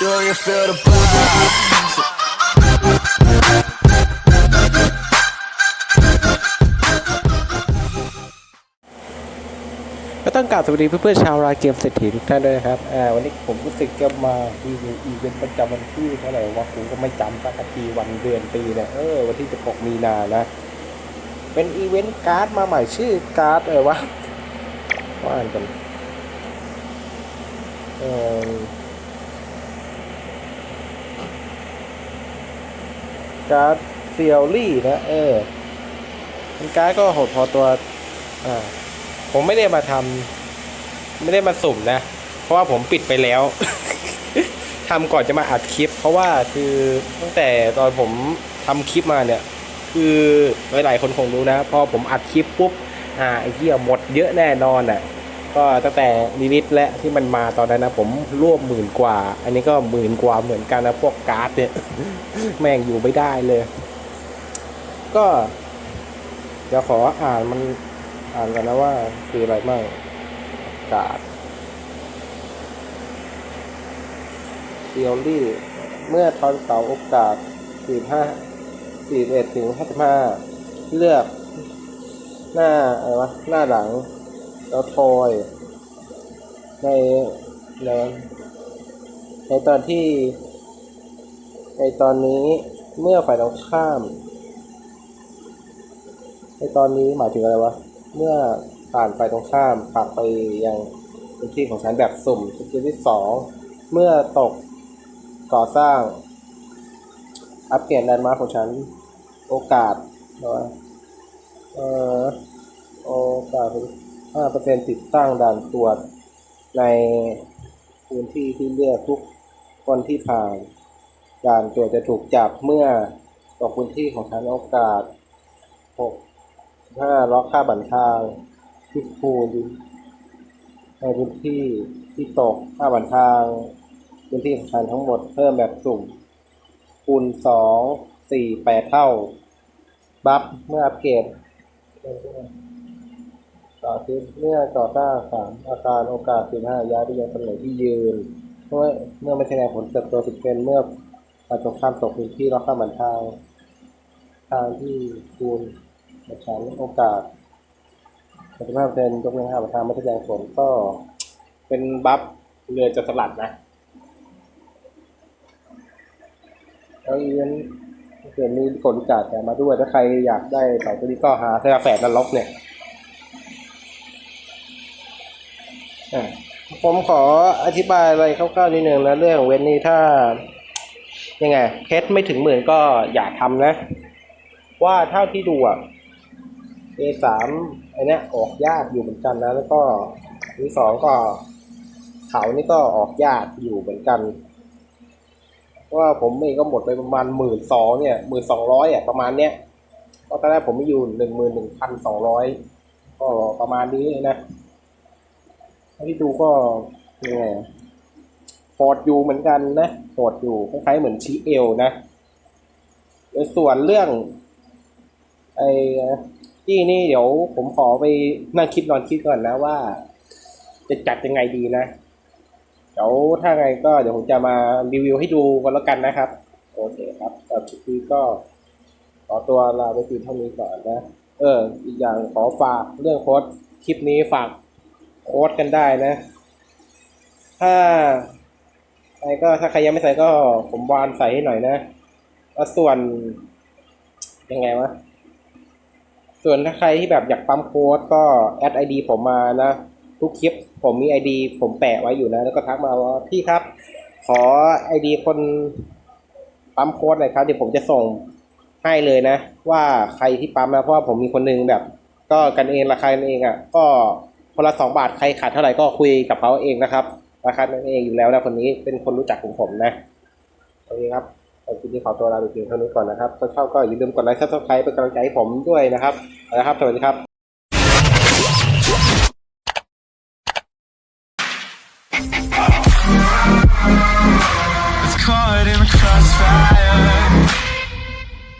Do you feel the vibe? ก็ต้องกราบสวัสดีเพื่อนๆชาวรายเกมเศรษฐีทุกท่านด้วยนะครับอ่าวันนี้ผมรู้สึกจะมาที่อีเวนต์ประจำวันที่เท่าไหร่วะผมก็ไม่จำสักทีวันเดือนปีเนี่ยเออวันที่จะ6มีนานะ เป็นอีเวนต์การ์ดมาใหม่ชื่อการ์ดอะไรวะว่าอ่านกันเออ การ์ดเซียลลี่นะเออเป็นการ์ดก็โหดพอตัวอ่าผมไม่ได้มาทำไม่ได้มาสุ่มนะ เพราะว่าผมปิดไปแล้วทำก่อนจะมาอัดคลิป เพราะว่าคือตั้งแต่ตอนผมทำคลิปมาเนี่ย คือหลายๆคนคงรู้นะ พอผมอัดคลิปปุ๊บอ่าไอ้เหี้ยหมดเยอะแน่นอนอะ ก็ตั้งแต่ลิลิตและที่มันมาตอนนั้นนะผมร่วบหมื่นกว่า อันนี้ก็หมื่นกว่าเหมือนกันนะพวกการ์ดเนี่ยแม่งอยู่ไม่ได้เลย ก็เดี๋ยวขออ่านมันอ่านกันนะว่าคืออะไรบ้างการ์ดเซียรี่เมื่อทอนเสาโอกาส 45 41ถึง55 เลือก หน้าอะไรวะหน้าหลัง แล้วทอยในในในตอนที่ ในตอนนี้เมื่อฝ่ายตรงข้าม ในตอนนี้หมายถึงอะไรวะ เมื่อผ่านไฟตรงข้ามผลักไปยังพื้นที่ของฉันแบบสุ่มสกิลที่สองเมื่อตกก่อสร้าง อัปเกรดแลนด์มาร์คของฉัน โอกาสนะวะเออโอกาส ห้าเปอร์เซ็นติดตั้งด่านตรวจ ในพื้นที่ที่เลือกทุกคนที่ผ่าน ด่านตรวจจะถูกจับเมื่อตกพื้นที่ของฉันโอกาสหกห้าล็อกค่าบันทางที่คูณในพื้นที่ที่ตกค่าบันทาง พื้นที่ของฉันทั้งหมดเพิ่มแบบสุ่มคูณสองสี่แปดเท่า บัฟเมื่ออัปเกรด ต่อที่เมื่อต่อต้าสามอาการโอกาสสิบห้าย้ายไปยังตำแหน่งที่ยืน เมื่อเมื่อไม่แสดงผลเติบโตสิบเป็นเมื่อฝ่ายตรงข้ามตกพื้นที่ล็อกค่าบันทางทางที่คูณฉันโอกาสปฏิภาพเซนยกเว้นห้าประธานไม่แสดงผลก็เป็นบัฟเรือจะสลัดนะแล้วอีเวนต์เกิดมีผลกาดแต่มาด้วยถ้าใครอยากได้สายตัวนี้ก็หาเซราแฟดนรกเนี่ยอะ ผมขออธิบายอะไรคร่าวๆนิดนึงนะเรื่องเว้นนี้ถ้า ยังไงเพชรไม่ถึงหมื่นก็อย่าทำนะ ว่าเท่าที่ดูอะ A สามไอเนี้ยออกยากอยู่เหมือนกันนะ แล้วก็ที่สองก็เขานี่ก็ออกยากอยู่เหมือนกันว่าผมเองก็หมดไปประมาณหมื่นสองเนี่ยหมื่นสองร้อยอะประมาณเนี้ยเพราะตอนแรกผมไม่อยู่หนึ่งหมื่นหนึ่งพันสองร้อยก็ประมาณนี้นะ ที่ดูก็ยังไงอะโหดอยู่เหมือนกันนะโหดอยู่คล้ายๆเหมือนชีเอลนะส่วนเรื่องไอ้ที่นี่เดี๋ยวผมขอไปนั่งคิดนอนคิดก่อนนะว่า จะจัดยังไงดีนะ เดี๋ยวถ้าไงก็เดี๋ยวผมจะมารีวิวให้ดูกันแล้วกันนะครับ โอเคครับแต่คลิปนี้ก็ขอตัวลาไปเพียงเท่านี้ก่อนนะ เออ อีกอย่างขอฝากเรื่องโค้ดคลิปนี้ฝาก โค้ดกันได้นะ ถ้าใครก็ถ้าใครยังไม่ใส่ก็ผมวานใส่ให้หน่อยนะแล้วส่วนยังไงวะ ส่วนถ้าใครที่แบบอยากปั๊มโค้ดก็แอดไอดีผมมานะ ทุกคลิปผมมีไอดีผมแปะไว้อยู่นะ แล้วก็ทักมาว่าพี่ครับ ขอไอดีคนปั๊มโค้ดหน่อยครับเดี๋ยวผมจะส่งให้เลยนะ ว่าใครที่ปั๊มนะเพราะว่าผมมีคนหนึงแบบ ก็กันเองราคากันเองอะ ก็ คนละสองบาทใครขาดเท่าไหร่ก็คุยกับเขาเองนะครับราคากันเองอยู่แล้วนะคนนี้เป็นคนรู้จักของผมนะโอเคครับคลิปนี้ขอตัวลาไปเพียงเท่านี้ก่อนนะครับถ้าชอบก็อย่าลืมกดไลค์ซับสไครป์เป็นกำลังใจให้ผมด้วยนะครับเอาละครับ สวัสดีครับ It's caught in the crossfire